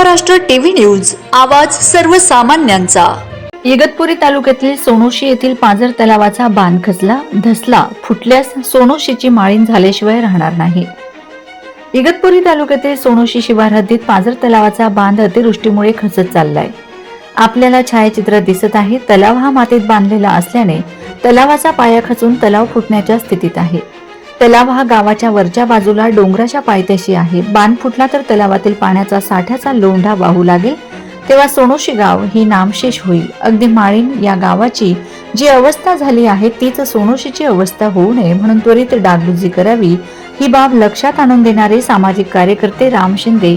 Maharashtra TV news आवाज सर्वसामान्यांचा. इगतपुरी तालुक्यातील सोनोशी येथील पाझर तलावाचा बांध खचला धसला फुटल्यास सोनोशीची माळीण झाल्याशिवाय राहणार नाही. इगतपुरी तालुक्यातील सोनोशी शिवार हद्दीत पाझर तलावाचा बांध अतिवृष्टीमुळे खचत चाललाय. आपल्याला छायाचित्र दिसत आहे तलाव हा मातीत बांधलेला असल्याने तलावाचा पाया खचून तलाव फुटण्याच्या स्थितीत आहे. तलाव हा गावाच्या वरच्या बाजूला डोंगराच्या पायथ्याशी आहे. बांध फुटला तर तलावातील पाण्याचा साठ्याचा लोंढा वाहू लागेल. तेव्हा सोनोशी गाव ही नामशेष होईल. अगदी माळीण या गावाची जी अवस्था झाली आहे तीच सोनोशीची अवस्था होऊ नये म्हणून त्वरित डागडुजी करावी. ही बाब लक्षात आणून देणारे सामाजिक कार्यकर्ते राम शिंदे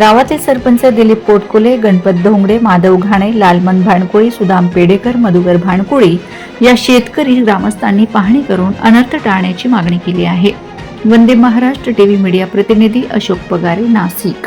गावातील सरपंच दिलीप पोटकुले गणपत धोंगडे माधव घाणे लालमन भाणकोळी सुदाम पेडेकर मधुकर भाणकोळी या शेतकरी ग्रामस्थांनी पाहणी करून अनर्थ टाळण्याची मागणी केली आहे. वंदे महाराष्ट्र टीव्ही मीडिया प्रतिनिधी अशोक पगारे नाशिक.